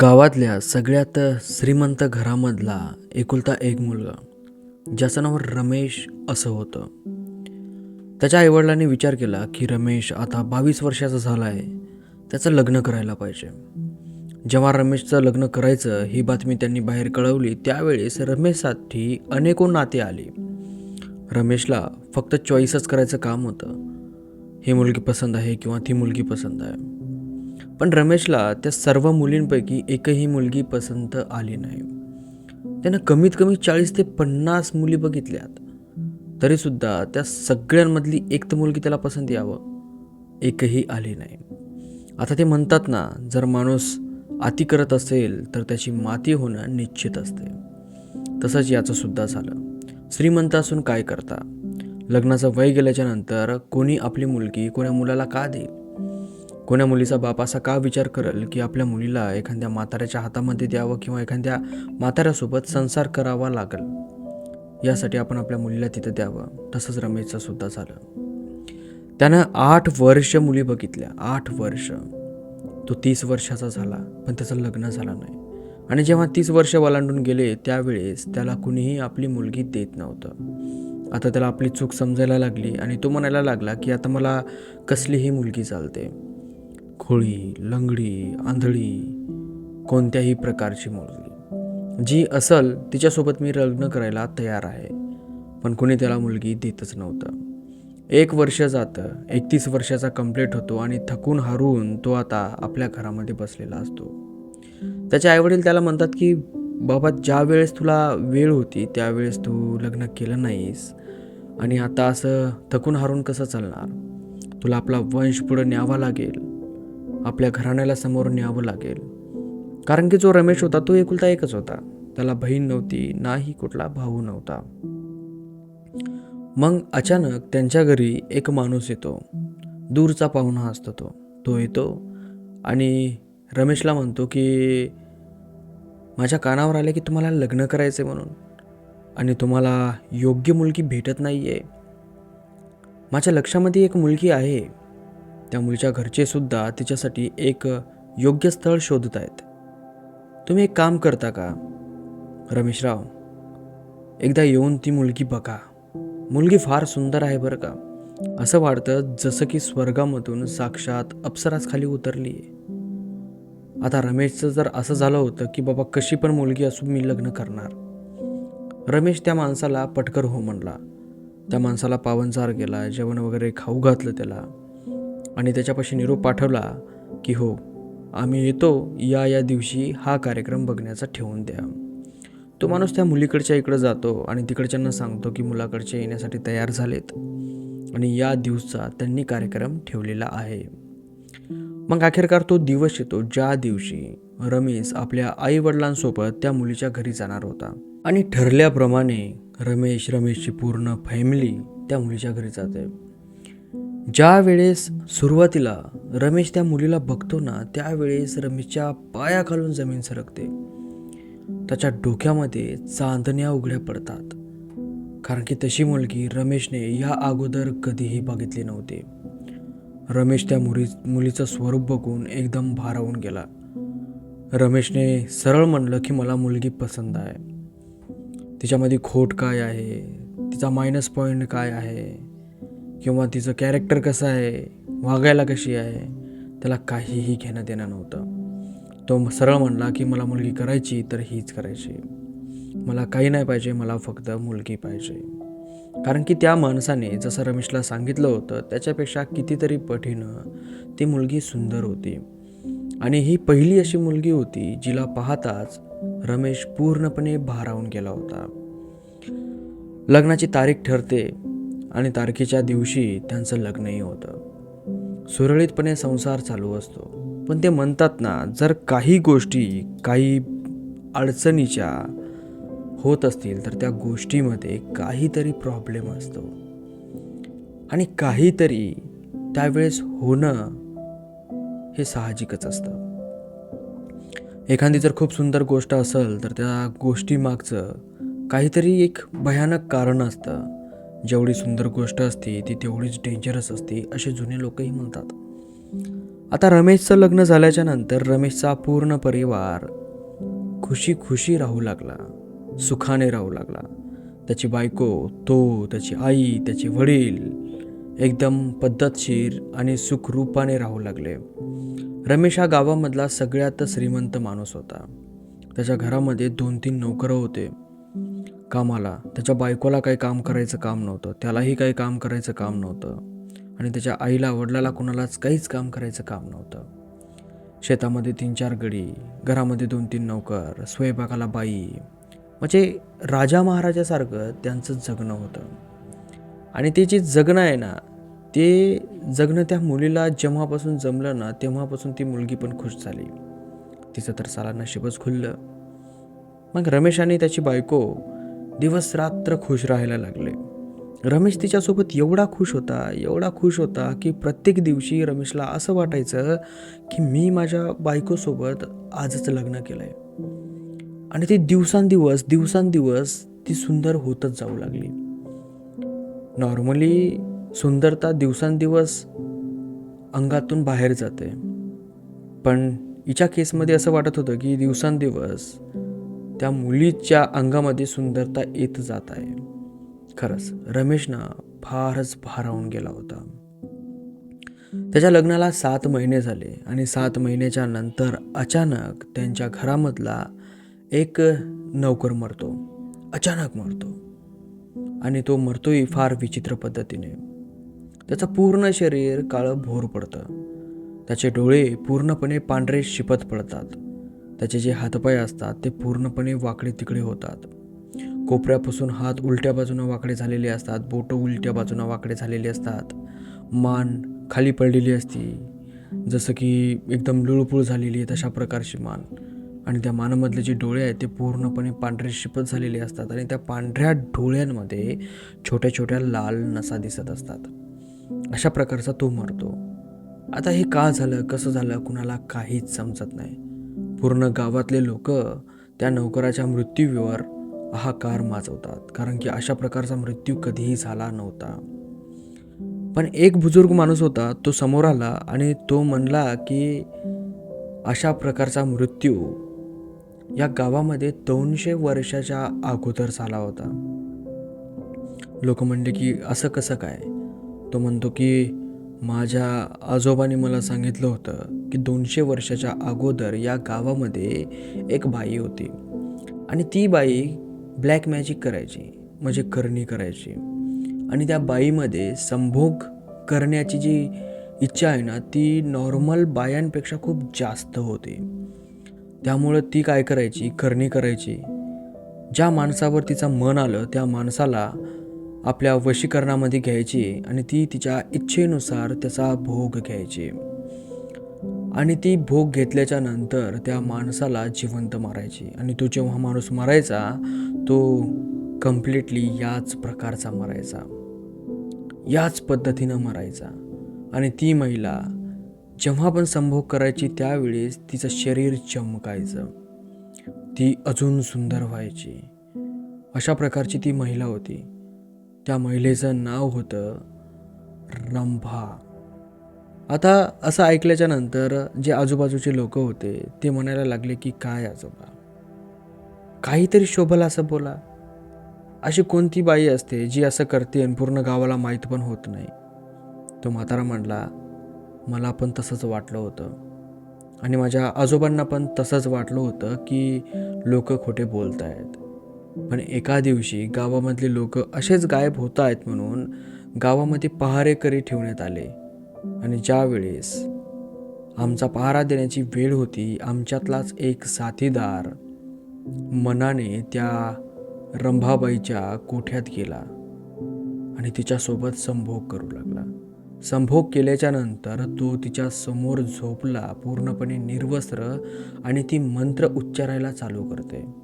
गावातल्या सगळ्यात श्रीमंत घरामधला एकुलता एक मुलगा ज्याचं नाव रमेश असं होतं. त्याच्या आईवडिलांनी विचार केला की रमेश आता बावीस वर्षाचा झाला आहे त्याचं लग्न करायला पाहिजे. जेव्हा रमेशचं लग्न करायचं ही बातमी त्यांनी बाहेर कळवली त्यावेळेस रमेशसाठी अनेको नाते आली. रमेशला फक्त चॉईसच करायचं काम होतं. ही मुलगी पसंत आहे किंवा ती मुलगी पसंत आहे? पण रमेशला त्या सर्व मुलींपैकी एकही मुलगी पसंत आली नाही. त्यानं कमीत कमी चाळीस ते पन्नास मुली बघितल्यात. तरीसुद्धा त्या सगळ्यांमधली एक तर मुलगी त्याला पसंत यावं एकही आली नाही. आता ते म्हणतात ना जर माणूस अति करत असेल तर त्याची माती होणं निश्चित असते. तसंच याचंसुद्धा झालं. श्रीमंत असून काय करता? लग्नाचं वय गेल्याच्यानंतर कोणी आपली मुलगी कोण्या मुलाला का देईल? कोण्या मुलीचा बाप असा का विचार करेल की आपल्या मुलीला एखाद्या म्हाताऱ्याच्या हातामध्ये द्यावं किंवा एखाद्या म्हाताऱ्यासोबत संसार करावा लागेल? यासाठी आपण आपल्या मुलीला तिथं द्यावं. तसंच रमेशचं सुद्धा झालं. त्यानं आठ वर्ष मुली बघितल्या. आठ वर्ष. तो तीस वर्षाचा झाला पण त्याचं लग्न झालं नाही. आणि जेव्हा तीस वर्ष वलांडून गेले त्यावेळेस त्याला कुणीही आपली मुलगी देत नव्हतं. आता त्याला आपली चूक समजायला लागली आणि तो म्हणायला लागला की आता मला कसलीही मुलगी चालते. खोळी लंगडी आंधळी कोणत्याही प्रकारची मुलगी जी असल तिच्यासोबत मी लग्न करायला तयार आहे. पण कुणी त्याला मुलगी देतच नव्हतं. एक वर्ष जातं एकतीस वर्षाचा कंप्लीट होतो आणि थकून हारून तो आता आपल्या घरामध्ये बसलेला असतो. त्याचे आईवडील त्याला म्हणतात की बाबा ज्या वेळेस तुला वेळ होती त्यावेळेस तू लग्न केलं नाहीस. आणि आता असं थकून हारून कसं चालणार? तुला आपला वंश पुढं न्यावा लागेल. आपल्या घराण्याला समोर न्यावं लागेल. कारण की जो रमेश होता तो एकुलता एकच होता. त्याला बहीण नव्हती नाही कुठला भाऊ नव्हता. मग अचानक त्यांच्या घरी एक माणूस येतो. दूरचा पाहुणा असतो तो. तो येतो आणि रमेशला म्हणतो की माझ्या कानावर आले की तुम्हाला लग्न करायचं म्हणून. आणि तुम्हाला योग्य मुलगी भेटत नाही आहे माझ्या लक्षामध्ये एक मुलगी आहे. त्या मुलीच्या घरचेसुद्धा तिच्यासाठी एक योग्य स्थळ शोधत आहेत. तुम्ही एक काम करता का? रमेशराव एकदा येऊन ती मुलगी बघा. मुलगी फार सुंदर आहे बरं का? असं वाटतं जसं की स्वर्गामधून साक्षात अप्सराच खाली उतरली आहे आता रमेशचं जर असं झालं होतं की बाबा कशी पण मुलगी असून मी लग्न करणार. रमेश त्या माणसाला पटकर हो म्हणला. त्या माणसाला पावनचार केला जेवण वगैरे खाऊ घातलं त्याला. आणि त्याच्यापाशी निरोप पाठवला की हो आम्ही येतो या या दिवशी हा कार्यक्रम बघण्याचा ठेवून द्या. तो माणूस त्या मुलीकडच्या इकडं जातो आणि तिकडच्यांना सांगतो की मुलाकडचे येण्यासाठी तयार झालेत. आणि या दिवसा त्यांनी कार्यक्रम ठेवलेला आहे. मग अखेरकार तो दिवस येतो ज्या दिवशी रमेश आपल्या आई वडिलांसोबत त्या मुलीच्या घरी जाणार होता. आणि ठरल्याप्रमाणे रमेश रमेशची पूर्ण फॅमिली त्या मुलीच्या घरी जाते. ज्या वेळेस सुरुवातीला रमेश त्या मुलीला बघतो ना त्यावेळेस रमेशच्या पायाखालून जमीन सरकते. त्याच्या डोक्यामध्ये चांदण्या उघड्या पडतात. कारण की तशी मुलगी रमेशने या अगोदर कधीही बघितली नव्हती. रमेश त्या मुली मुलीचं स्वरूप बघून एकदम भारावून गेला. रमेशने सरळ म्हणलं की मला मुलगी पसंत आहे. तिच्यामध्ये खोट काय आहे? तिचा मायनस पॉईंट काय आहे? किंवा तिचं कॅरेक्टर कसं आहे वागायला कशी आहे त्याला काहीही घेणं देणं नव्हतं. तो सरळ म्हणला की मला मुलगी करायची तर हीच करायची. मला काही नाही पाहिजे मला फक्त मुलगी पाहिजे. कारण की त्या माणसाने जसं रमेशला सांगितलं होतं त्याच्यापेक्षा कितीतरी पटीनं ती मुलगी सुंदर होती. आणि ही पहिली अशी मुलगी होती जिला पाहताच रमेश पूर्णपणे भारावून गेला होता. लग्नाची तारीख ठरते आणि तारखेच्या दिवशी त्यांचं लग्नही होतं. सुरळीतपणे संसार चालू असतो. पण ते म्हणतात ना जर काही गोष्टी काही अडचणीच्या होत असतील तर त्या गोष्टीमध्ये काहीतरी प्रॉब्लेम असतो. आणि काहीतरी त्यावेळेस होणं हे साहजिकच असतं. एखादी जर खूप सुंदर गोष्ट असेल तर त्या गोष्टीमागचं काहीतरी एक भयानक कारण असतं. जेवढी सुंदर गोष्ट असते ती तेवढीच डेंजरस असते असे जुने लोकही म्हणतात. आता रमेशचं लग्न झाल्याच्यानंतर रमेशचा पूर्ण परिवार खुशी खुशी राहू लागला सुखाने राहू लागला. त्याची बायको तो त्याची आई त्याचे वडील एकदम पद्धतशीर आणि सुखरूपाने राहू लागले. रमेश हा गावामधला सगळ्यात श्रीमंत माणूस होता. त्याच्या घरामध्ये दोन तीन नोकरं होते. कामाला त्याच्या बायकोला काही काम करायचं काम नव्हतं त्यालाही काही काम करायचं काम नव्हतं आणि त्याच्या आईला वडिलाला कुणालाच काहीच काम करायचं काम नव्हतं. शेतामध्ये तीन चार गडी घरामध्ये दोन तीन नौकर स्वयंपाकाला बाई म्हणजे राजा महाराजासारखं त्यांचं जगणं होतं. आणि ते जे जगणं आहे ना ते जगणं त्या मुलीला जेव्हापासून जमलं ना तेव्हापासून ती मुलगी पण खुश झाली. तिचं तर साला नशीबच खुललं. मग रमेशाने त्याची बायको दिवस रात्र खुश राहायला लागले. रमेश तिच्यासोबत एवढा खुश होता एवढा खुश होता की प्रत्येक दिवशी रमेशला असं वाटायचं की मी माझ्या बायकोसोबत आजच लग्न केलं आहे आणि ती दिवसांदिवस दिवसांदिवस ती सुंदर होतच जाऊ लागली. नॉर्मली सुंदरता दिवसांदिवस अंगातून बाहेर जाते. पण हिच्या केसमध्ये असं वाटत होतं की दिवसांदिवस त्या मुलीच्या अंगामध्ये सुंदरता येत जात आहे. खरंच रमेश ना फारच भारावून गेला होता. त्याच्या लग्नाला सात महिने झाले आणि सात महिन्याच्या नंतर अचानक त्यांच्या घरामधला एक नौकर मरतो. अचानक मरतो. आणि तो मरतोही फार विचित्र पद्धतीने. त्याचं पूर्ण शरीर काळं भोर पडतं. त्याचे डोळे पूर्णपणे पांढरे शिपत पडतात. त्याचे जे हातपाय असतात ते पूर्णपणे वाकडे तिकडे होतात. कोपऱ्यापासून हात उलट्या बाजूनं वाकडे झालेले असतात. बोटं उलट्या बाजूनं वाकडे झालेले असतात. मान खाली पडलेली असती. जसं की एकदम लुळपुळ झालेली आहे तशा प्रकारची मान. आणि त्या मानामधले जे डोळे आहेत ते पूर्णपणे पांढरे शिपत झालेले असतात. आणि त्या पांढऱ्या डोळ्यांमध्ये छोट्या छोट्या लाल नसा दिसत असतात. अशा प्रकारचा तो मरतो. आता हे का झालं? कसं झालं? कुणाला काहीच समजत नाही. पूर्ण गावातले लोक त्या नोकराच्या मृत्यूवर हाकार माजवतात कारण की अशा प्रकारचा मृत्यू कधीही झाला नव्हता. पण एक बुजुर्ग माणूस होता तो समोर आला आणि तो म्हणला की अशा प्रकारचा मृत्यू या गावामध्ये दोनशे वर्षाच्या अगोदर झाला होता. लोक म्हणले की असं कसं काय? तो म्हणतो की माझ्या आजोबाने मला सांगितलं होतं की दोनशे वर्षाच्या अगोदर या गावामध्ये एक बाई होती. आणि ती बाई ब्लॅक मॅजिक करायची म्हणजे करणी करायची. आणि त्या बाईमध्ये संभोग करण्याची जी इच्छा आहे ना ती नॉर्मल बायांपेक्षा खूप जास्त होती. त्यामुळं ती काय करायची? करणी करायची. ज्या माणसावर तिचं मन आलं त्या माणसाला आपल्या वशीकरणामध्ये घ्यायची आणि ती तिच्या इच्छेनुसार त्याचा भोग घ्यायची. आणि ती भोग घेतल्याच्या नंतर त्या माणसाला जिवंत मारायची. आणि तो जेव्हा माणूस मारायचा तो कम्प्लिटली याच प्रकारचा मरायचा. याच पद्धतीनं मरायचा. आणि ती महिला जेव्हा पण संभोग करायची त्यावेळेस तिचं शरीर चमकायचं. ती अजून सुंदर व्हायची. अशा प्रकारची ती महिला होती. त्या महिलेचं नाव होतं रंभा. आता असं ऐकल्याच्या नंतर जे आजूबाजूचे लोक होते ते म्हणायला लागले की काय आजोबा? काहीतरी शोभला असं बोला. अशी कोणती बाई असते जी असं करते आणि पूर्ण गावाला माहीत पण होत नाही. तो म्हातारा म्हणला मला पण तसंच वाटलं होतं. आणि माझ्या आजोबांना पण तसंच वाटलं होतं की लोक खोटे बोलत आहेत पण एका दिवशी गावामधले लोक असेच गायब होत आहेत म्हणून गावामध्ये पहारेकरी ठेवण्यात आले. आणि ज्यावेळेस आमचा पहारा देण्याची वेळ होती आमच्यातलाच एक साथीदार मनाने त्या रंभाबाईच्या कोठ्यात गेला आणि तिच्यासोबत संभोग करू लागला. संभोग केल्याच्यानंतर तो तिच्या समोर झोपला पूर्णपणे निर्वस्त्र आणि ती मंत्र उच्चारायला चालू करते.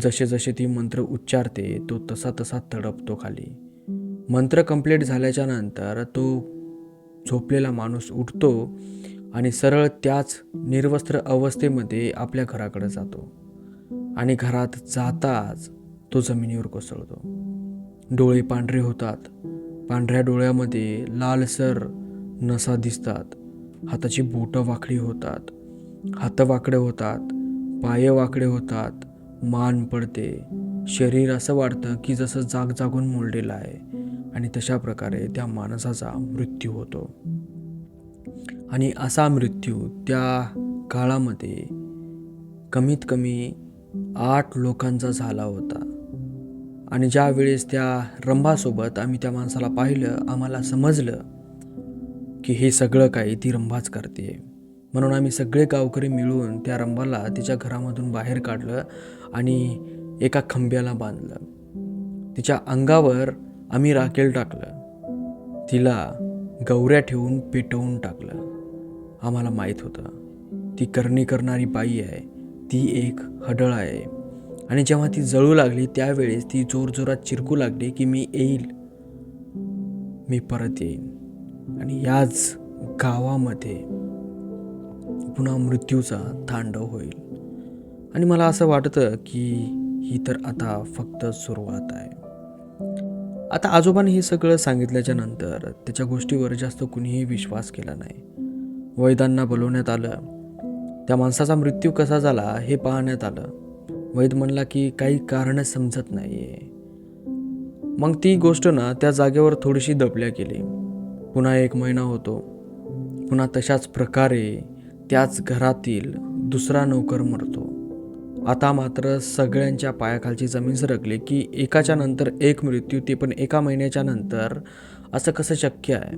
जसे जसे ती मंत्र उच्चारते तो तसा तसा तडपतो खाली. मंत्र कंप्लीट झाल्याच्यानंतर तो झोपलेला माणूस उठतो आणि सरळ त्याच निर्वस्त्र अवस्थेमध्ये आपल्या घराकडे जातो. आणि घरात जाताच तो जमिनीवर कोसळतो. डोळे पांढरे होतात. पांढऱ्या डोळ्यामध्ये लालसर नसा दिसतात. हाताची बोटं वाकडी होतात. हात वाकडे होतात. पाय वाकडे होतात. मान पडते. शरीर असं वाटतं की जसं जाग जागून मोडलेलं आहे आणि तशा प्रकारे त्या माणसाचा मृत्यू होतो. आणि असा मृत्यू त्या काळामध्ये कमीत कमी आठ लोकांचा झाला होता. आणि ज्या वेळेस त्या रंभासोबत आम्ही त्या माणसाला पाहिलं आम्हाला समजलं की हे सगळं काही ती रंभाच करते म्हणून आम्ही सगळे गावकरी मिळून त्या रंभाला तिच्या घरामधून बाहेर काढलं आणि एका खंब्याला बांधलं. तिच्या अंगावर आम्ही राखेल टाकलं. तिला गौऱ्या ठेवून पेटवून टाकलं. आम्हाला माहीत होतं ती करणी करणारी बाई आहे ती एक हडळ आहे. आणि जेव्हा ती जळू लागली त्यावेळेस ती जोरजोरात चिरकू लागली की मी येईल. मी परत येईन. आणि याच गावामध्ये पुन्हा मृत्यूचा तांडव होईल. आणि मला असं वाटतं की ही तर आता फक्त सुरुवात आहे. आता आजोबाने हे सगळं सांगितल्याच्या नंतर त्याच्या गोष्टीवर जास्त कुणीही विश्वास केला नाही. वैदांना बोलवण्यात आलं. त्या माणसाचा मृत्यू कसा झाला हे पाहण्यात आलं. वैद म्हणला की काही कारण समजत नाही आहे मग ती गोष्ट ना त्या जागेवर थोडीशी दबल्या गेली. पुन्हा एक महिना होतो. पुन्हा तशाच प्रकारे त्याच घरातील दुसरा नोकर मरतो. आता मात्र सगळ्यांच्या पायाखालची जमीन सरकली की एकाच्या नंतर एक मृत्यू ते पण एका महिन्याच्या नंतर असं कसं शक्य आहे?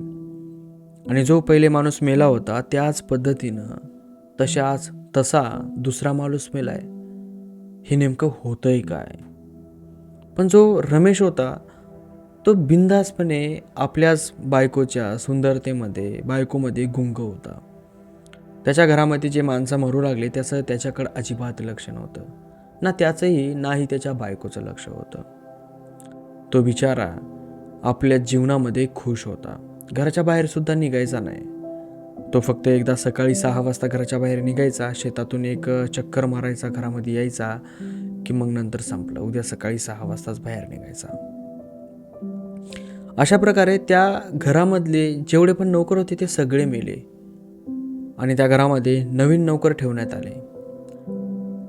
आणि जो पहिले माणूस मेला होता त्याच पद्धतीनं तशाच तसा दुसरा माणूस मेलाय. हे नेमकं होतंय काय? पण जो रमेश होता तो बिंदासपणे आपल्याच बायकोच्या सुंदरतेमध्ये बायकोमध्ये गुंग होता. त्याच्या घरामध्ये जे माणसं मरू लागले त्याचं त्याच्याकडं अजिबात लक्ष नव्हतं. ना त्याचंही नाही त्याच्या बायकोचं लक्ष होतं. तो बिचारा आपल्या जीवनामध्ये खुश होता. घराच्या बाहेर सुद्धा निघायचा नाही. तो फक्त एकदा सकाळी सहा वाजता घराच्या बाहेर निघायचा शेतातून एक चक्कर मारायचा घरामध्ये यायचा की मग नंतर संपलं. उद्या सकाळी सहा वाजताच बाहेर निघायचा. अशा प्रकारे त्या घरामधले जेवढे पण नोकर होते ते सगळे मेले. आणि त्या घरामध्ये नवीन नोकर ठेवण्यात आले.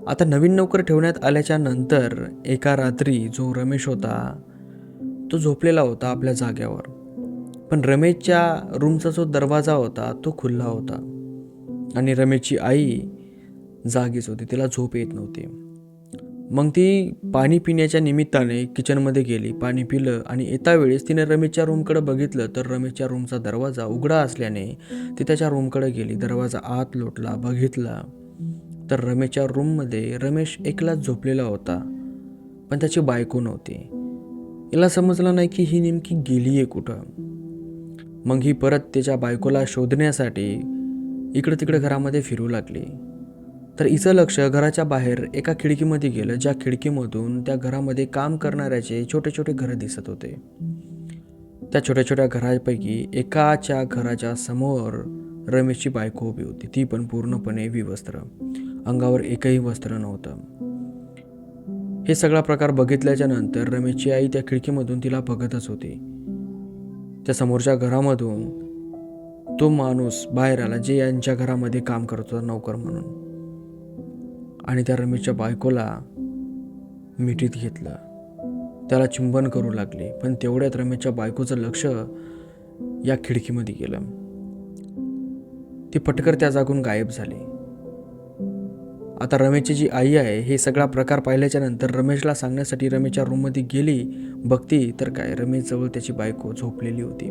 आता नवीन नोकर ठेवण्यात आल्याच्यानंतर एका रात्री जो रमेश होता तो झोपलेला होता आपल्या जाग्यावर. पण रमेशच्या रूमचा जो दरवाजा होता तो खुल्ला होता. आणि रमेशची आई जागीच होती तिला झोप येत नव्हती. मग ती पाणी पिण्याच्या निमित्ताने किचनमध्ये गेली. पाणी पिलं आणि येता वेळेस तिने रमेशच्या रूमकडे बघितलं तर रमेशच्या रूमचा दरवाजा उघडा असल्याने ती त्याच्या रूमकडे गेली. दरवाजा आत लोटला बघितला. तर रमेशच्या रूममध्ये रमेश एकलाच झोपलेला होता पण त्याची बायको नव्हती. हिला समजलं नाही की ही नेमकी गेली आहे कुठं. मग ही परत त्याच्या बायकोला शोधण्यासाठी इकडं तिकडं घरामध्ये फिरू लागली. तर हिचं लक्ष घराच्या बाहेर एका खिडकीमध्ये गेलं ज्या खिडकीमधून त्या घरामध्ये काम करणाऱ्याचे छोटे छोटे घरं दिसत होते. त्या छोट्या छोट्या घरापैकी एकाच्या घराच्या समोर रमेशची बायको उभी होती. ती पण पूर्णपणे विवस्त्र. अंगावर एकही वस्त्र नव्हतं. हे सगळा प्रकार बघितल्याच्या नंतर रमेशची आई त्या खिडकीमधून तिला बघतच होती. त्या समोरच्या घरामधून तो माणूस बाहेर आला जे यांच्या घरामध्ये काम करत होता नोकर म्हणून. आणि त्या रमेशच्या बायकोला मिठीत घेतलं. त्याला चुंबन करू लागले पण तेवढ्यात रमेशच्या बायकोचं लक्ष या खिडकीमध्ये गेलं. ती पटकर त्या जागून गायब झाली. आता रमेशची जी आई आहे हे सगळा प्रकार पाहिल्याच्या नंतर रमेशला सांगण्यासाठी रमेशच्या रूममध्ये गेली बघती तर काय रमेशजवळ त्याची बायको झोपलेली होती.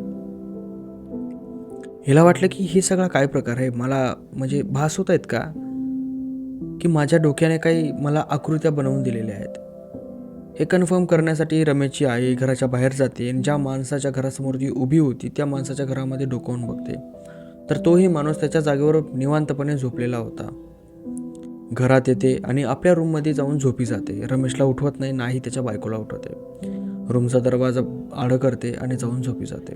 हिला वाटलं की हे सगळा काय प्रकार आहे? मला म्हणजे भास होत आहेत का? की माझ्या डोक्याने काही मला आकृत्या बनवून दिलेल्या आहेत. हे कन्फर्म करण्यासाठी रमेशची आई घराच्या बाहेर जाते आणि ज्या माणसाच्या घरासमोर जी उभी होती त्या माणसाच्या घरामध्ये डोकावून बघते. तर तोही माणूस त्याच्या जागेवर निवांतपणे झोपलेला होता. घरात येते आणि आपल्या रूममध्ये जाऊन झोपी जाते. रमेशला उठवत नाही नाही त्याच्या बायकोला उठवते. रूमचा दरवाजा आडं करते आणि जाऊन झोपी जाते.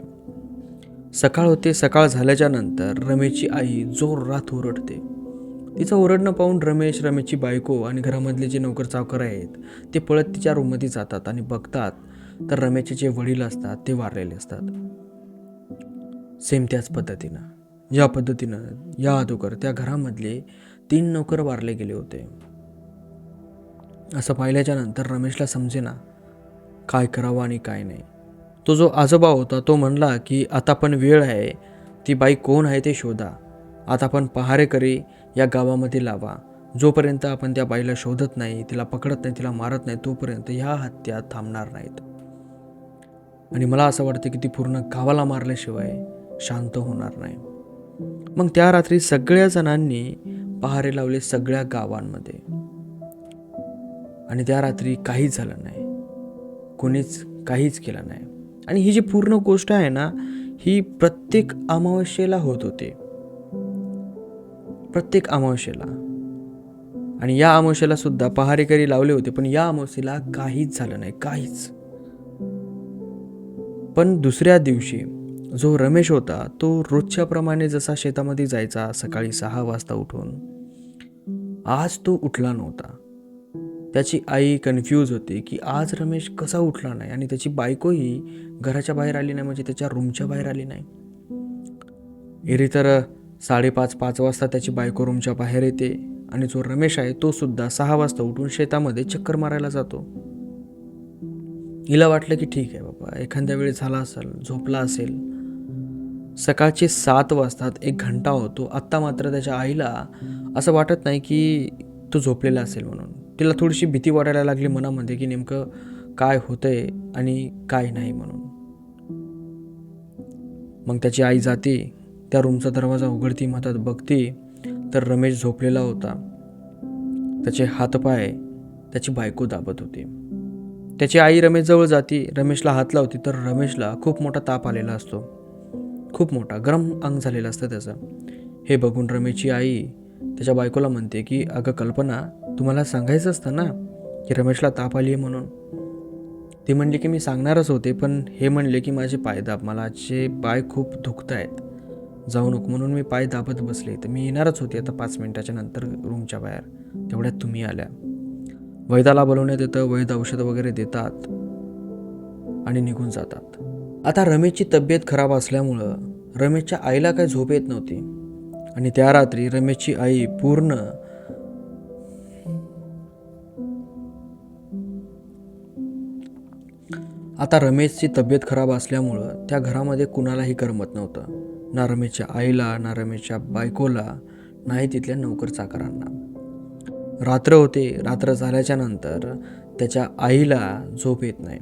सकाळ होते सकाळ झाल्याच्यानंतर रमेशची आई जोरात ओरडते. तिचं ओरडणं पाहून रमेश रमेशची बायको आणि घरामधले जे नोकर चावकर आहेत ते पळत तिच्या रूममध्ये जातात आणि बघतात तर रमेशचे जे वडील असतात ते वारलेले असतात. सेम त्याच पद्धतीनं या पद्धतीनं या अगोदर त्या घरामधले तीन नोकर वारले गेले होते. असं पाहिल्याच्या नंतर रमेशला समजेना काय करावं आणि काय नाही. तो जो आजोबा होता तो म्हणला की आता पण वेळ आहे ती बाई कोण आहे ते शोधा. आता आपण पहारेकरी या गावामध्ये लावा. जोपर्यंत आपण त्या बाईला शोधत नाही तिला पकडत नाही तिला मारत नाही तोपर्यंत ह्या हत्या थांबणार नाहीत. आणि मला असं वाटतं की ती पूर्ण गावाला मारल्याशिवाय शांत होणार नाही. मग त्या रात्री सगळ्या जणांनी पहारे लावले सगळ्या गावांमध्ये. आणि त्या रात्री काहीच झालं नाही. कोणीच काहीच केलं नाही. आणि ही जी पूर्ण गोष्ट आहे ना ही प्रत्येक अमावस्येला होत होते. प्रत्येक अमावस्येला आणि या अमावस्येला सुद्धा पहारेकरी लावले होते पण या अमावस्येला काहीच झालं नाही काहीच. पण दुसऱ्या दिवशी जो रमेश होता तो रोजच्या प्रमाणे जसा शेतामध्ये जायचा सकाळी सहा वाजता उठून आज तो उठला नव्हता. त्याची आई कन्फ्यूज होती की आज रमेश कसा उठला नाही आणि त्याची बायकोही घराच्या बाहेर आली नाही म्हणजे त्याच्या रूमच्या बाहेर आली नाही. एरी तर साडेपाच पाच वाजता त्याची बायको रूमच्या बाहेर येते आणि जो रमेश आहे तो सुद्धा सहा वाजता उठून शेतामध्ये चक्कर मारायला जातो. हिला वाटलं की ठीक आहे बाबा एखाद्या वेळी झाला असेल झोपला असेल. सकाळचे सात वाजतात एक घंटा होतो. आत्ता मात्र त्याच्या आईला असं वाटत नाही की तो झोपलेला असेल म्हणून. तिला थोडीशी भीती वाटायला लागली मनामध्ये की नेमकं काय होतंय आणि काय नाही म्हणून. मग त्याची आई जाते. त्या रूमचा दरवाजा उघडती म्हणतात बघती तर रमेश झोपलेला होता. त्याचे हातपाय त्याची बायको दाबत होती. त्याची आई रमेशजवळ जाती रमेशला हात लावती तर रमेशला खूप मोठा ताप आलेला असतो. खूप मोठा गरम अंग झालेला असतं त्याचं. हे बघून रमेशची आई त्याच्या बायकोला म्हणते की अगं कल्पना तुम्हाला सांगायचं असतं ना की रमेशला ताप आली आहे म्हणून? ती म्हणली की मी सांगणारच होते पण हे म्हणले की माझे पाय दाब मला पाय खूप दुखत आहेत जाऊ नको म्हणून मी पाय दाबत बसले. तर मी येणारच होते आता पाच मिनिटाच्या नंतर रूमच्या बाहेर. तेवढ्यात तुम्ही आल्या. वैदाला बोलवण्यात येतं वैद औषध वगैरे देतात आणि निघून जातात. आता रमेशची तब्येत खराब असल्यामुळं रमेशच्या आईला काय झोप येत नव्हती. आणि त्या रात्री रमेशची आई पूर्ण आता रमेशची तब्येत खराब असल्यामुळं त्या घरामध्ये कुणालाही करमत नव्हतं. ना रमेशच्या आईला ना रमेशच्या बायकोला नाही तिथल्या नोकर चाकरांना. रात्र होते रात्र झाल्याच्यानंतर त्याच्या आईला झोप येत नाही.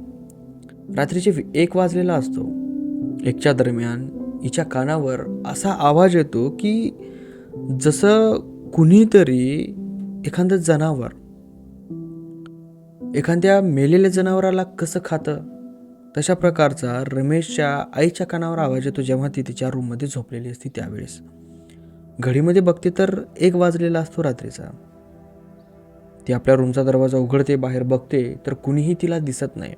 रात्रीचे एक वाजलेला असतो. एकच्या दरम्यान हिच्या कानावर असा आवाज येतो की जसं कुणीतरी एखादं जनावर एखाद्या मेलेल्या जनावराला कसं खातं? तशा प्रकारचा रमेशच्या आईच्या कानावर आवाज येतो जेव्हा ती तिच्या रूममध्ये झोपलेली असते त्यावेळेस. घडीमध्ये बघते तर एक वाजलेला असतो रात्रीचा. ती आपल्या रूमचा दरवाजा उघडते बाहेर बघते तर कुणीही तिला दिसत नाही.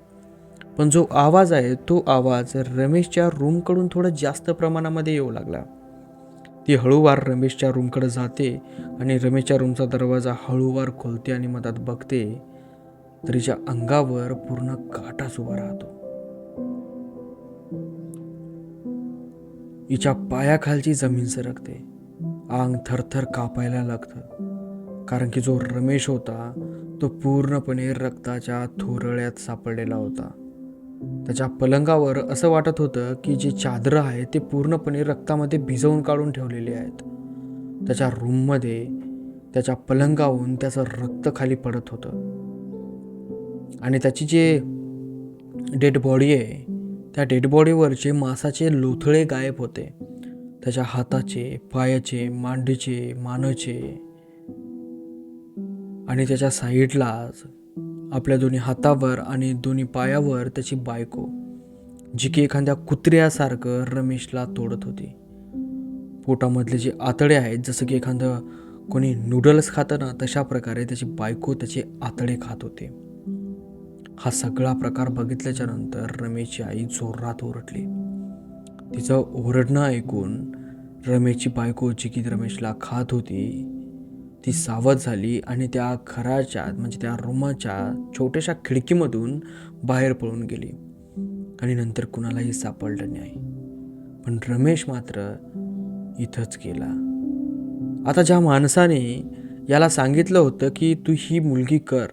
पण जो आवाज आहे तो आवाज रमेशच्या रूमकडून थोडं जास्त प्रमाणामध्ये येऊ लागला. ती हळूवार रमेशच्या रूमकडे जाते आणि रमेशच्या रूमचा दरवाजा हळूवार खोलते आणि मधात बघते तर तिच्या अंगावर पूर्ण काटाच उभा राहतो. हिच्या पायाखालची जमीन सरकते. आंग थरथर कापायला लागतं. कारण की जो रमेश होता तो पूर्णपणे रक्ताच्या थोरळ्यात सापडलेला होता. त्याच्या पलंगावर असं वाटत होतं की जे चादरं आहे ते पूर्णपणे रक्तामध्ये भिजवून काढून ठेवलेले आहेत. त्याच्या रूममध्ये त्याच्या पलंगावून त्याचं रक्त खाली पडत होतं. आणि त्याची जे डेड बॉडी आहे त्या डेडबॉडीवरचे मासाचे लोथळे गायब होते. त्याच्या हाताचे पायाचे मांडीचे मानचे. आणि त्याच्या साईडलाच आपल्या दोन्ही हातावर आणि दोन्ही पायावर त्याची बायको जी की एखाद्या कुत्र्यासारखं रमेशला तोडत होती. पोटामधले जे आतडे आहेत जसं की एखादं कोणी नूडल्स खातं ना तशा प्रकारे त्याची बायको त्याचे आतडे खात होते. हा सगळा प्रकार बघितल्याच्या नंतर रमेशची आई जोरात ओरडली. तिचं ओरडणं ऐकून रमेशची बायको जी की रमेशला खात होती. ती सावध झाली आणि त्या घराच्या म्हणजे त्या रूमाच्या छोट्याशा खिडकीमधून बाहेर पळून गेली. आणि नंतर कुणालाही सापडलं नाही. पण रमेश मात्र इथंच गेला. आता ज्या माणसाने याला सांगितलं होतं की तू ही मुलगी कर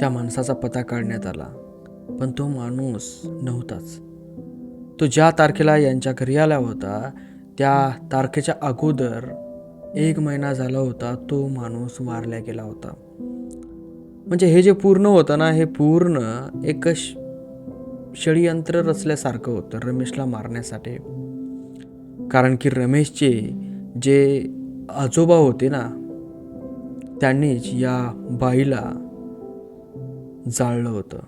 त्या माणसाचा पता काढण्यात आला. पण तो माणूस नव्हताच. तो ज्या तारखेला यांच्या घरी आला होता त्या तारखेच्या अगोदर एक महिना झाला होता तो माणूस वारल्या गेला होता. म्हणजे हे जे पूर्ण होतं ना हे पूर्ण एक षडयंत्र रचल्यासारखं होतं रमेशला मारण्यासाठी. कारण की रमेशचे जे आजोबा होते ना त्यांनीच या बाईला जाळलं होतं.